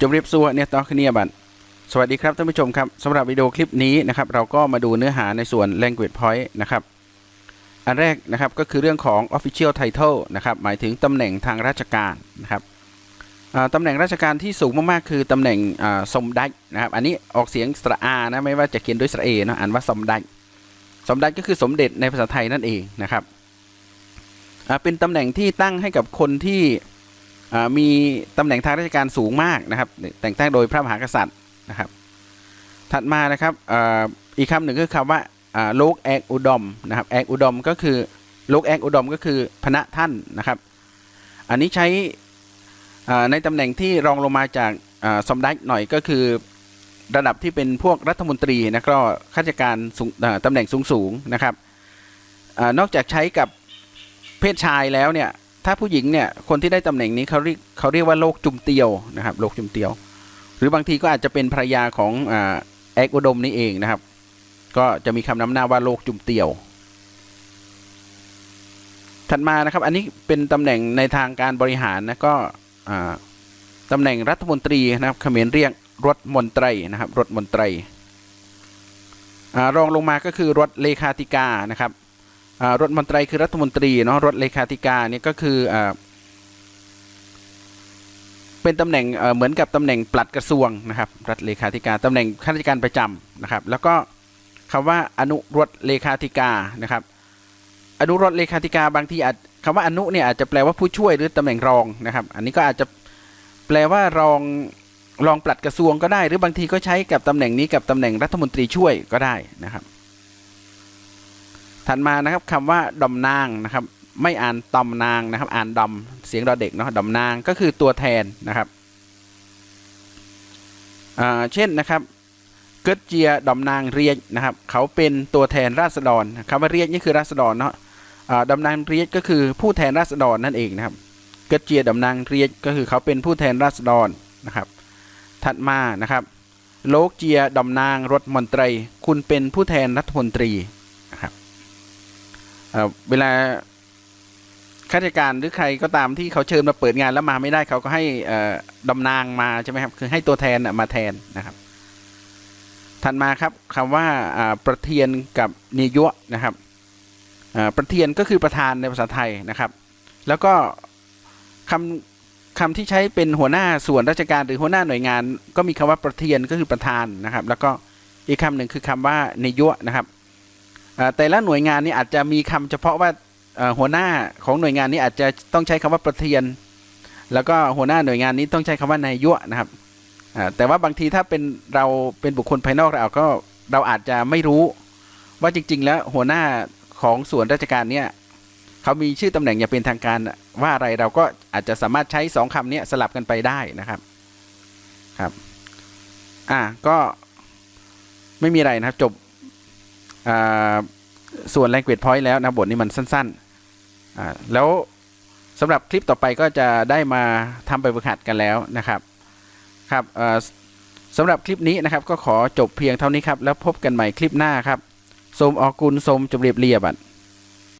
จมเรียบซัวเนี่ยต่อขึ้นเนี่ยบัตสวัสดีครับท่านผู้ชมครับสำหรับวิดีโอคลิปนี้นะครับเราก็มาดูเนื้อหาในส่วน language point นะครับอันแรกนะครับก็คือเรื่องของ official title นะครับหมายถึงตำแหน่งทางราชการนะครับตำแหน่งราชการที่สูงมากๆ คือตำแหน่งสมดัยนะครับอันนี้ออกเสียงสระอานะไม่ว่าจะเขียนด้วยสระเอนะอ่านว่าสมดัยสมดัยก็คือสมเด็จในภาษาไทยนั่นเองนะครับเป็นตำแหน่งที่ตั้งให้กับคนที่ มีตำแหน่งทางราชการสูงมากนะครับ แต่งตั้งโดยพระมหากษัตริย์นะครับ ถัดมานะครับอีกคำหนึ่งก็คือคำว่าอ่าโลกแอกอุดมนะครับแอกอุดมก็คือโลกแอกอุดมก็คือพระท่านนะครับ อันนี้ใช้ในตำแหน่งที่รองลงมาจากสมดัยหน่อยก็คือระดับที่เป็นพวกรัฐมนตรีนะก็ข้าราชการสูงอ่าตำแหน่งสูงสูงๆนะครับอนอกจากใช้กับเพศชายแล้วเนี่ย ถ้าผู้หญิงเนี่ยคนที่ได้ตำแหน่งนี้เขาเรียกเขาเรียกว่าโลกจุมเตียวนะครับโลกจุมเตียว หรือบางทีก็อาจจะเป็นภรรยาของแอกอุดมนี่เองนะครับ ก็จะมีคำนำหน้าว่าโลกจุมเตียว ถัดมานะครับ อันนี้เป็นตำแหน่งในทางการบริหารนะก็อ่าตำแหน่งรัฐมนตรีนะครับเขมรเรียกรถมนตรีนะครับรถมนตรีรองลงมาก็คือรถเลขาธิการนะครับ รถมนตรีคือรัฐมนตรีเนาะรถเลขาธิการเนี่ยก็คืออเป็นตำแหน่งเหมือนกับตำแหน่งปลัดกระทรวงนะครับรัฐเลขาธิการตำแหน่งข้าราชการประจำนะครับ แล้วก็คำว่าอนุรถเลขาธิการนะครับ อนุรถเลขาธิการบางทีอาจคำว่าอนุเนี่ยอาจจะแปลว่าผู้ช่วยหรือตำแหน่งรองนะครับ อันนี้ก็อาจจะแปลว่ารองรองปลัดกระทรวงก็ได้ หรือบางทีก็ใช้กับตำแหน่งนี้กับตำแหน่งรัฐมนตรีช่วยก็ได้นะครับ ถัดมานะครับคำว่าดอมนางนะครับ ไม่อ่านตอมนางนะครับ อ่านดอมเสียงดอเด็กเนาะดอมนางก็คือตัวแทนนะครับเช่นนะครับเกิดเจียดอมนางเรียกนะครับ เขาเป็นตัวแทนราษฎรคำว่าเรียกนี่คือราษฎรเนาะอ่าดอมนางเรียกก็คือผู้แทนราษฎรนั่นเองนะครับ เกิดเจียดอมนางเรียกก็คือเขาเป็นผู้แทนราษฎรนะครับ ถัดมานะครับ โลกเจียดอมนางรถมนตรี คุณเป็นผู้แทนรัฐมนตรีนะครับ เวลาข้าราชการหรือใครก็ตามที่เขาเชิญมาเปิดงานแล้วมาไม่ได้เขาก็ให้ดำนางมาใช่ไหมครับ คือให้ตัวแทนมาแทนนะครับ ถัดมาครับคำว่าอ่าประเทียนกับนิยวะนะครับประเทียนก็คือประธานในภาษาไทยนะครับ แล้วก็คำคำที่ใช้เป็นหัวหน้าส่วนราชการหรือหัวหน้าหน่วยงาน ก็มีคำว่าประเทียนก็คือประธานนะครับ แล้วก็อีกคำหนึ่งคือคำว่านิยวะนะครับ แต่ละหน่วยงานนี้อาจจะมีคำเฉพาะว่าหัวหน้าของหน่วยงานนี้อาจจะต้องใช้คำว่าประเทียน แล้วก็หัวหน้าหน่วยงานนี้ต้องใช้คำว่านายยวนะครับแต่ว่าบางทีถ้าเป็นเราเป็นบุคคลภายนอกเราก็เราอาจจะไม่รู้ว่าจริง ๆ แล้วหัวหน้าของส่วนราชการเนี่ยเขามีชื่อตำแหน่งอย่างเป็นทางการว่าอะไรเราก็อาจจะสามารถใช้สองคำนี้สลับกันไปได้นะครับครับ อ่าก็ไม่มีอะไรนะครับจบ ส่วน language point แล้วนะบทนี้มันสั้นๆ แล้วสำหรับคลิปต่อไปก็จะได้มาทำไปฝึกหัดกันแล้วนะครับครับสำหรับคลิปนี้นะครับก็ขอจบเพียงเท่านี้ครับ แล้วพบกันใหม่คลิปหน้าครับโสมออกุลโสมจบเรียบเรียบอะ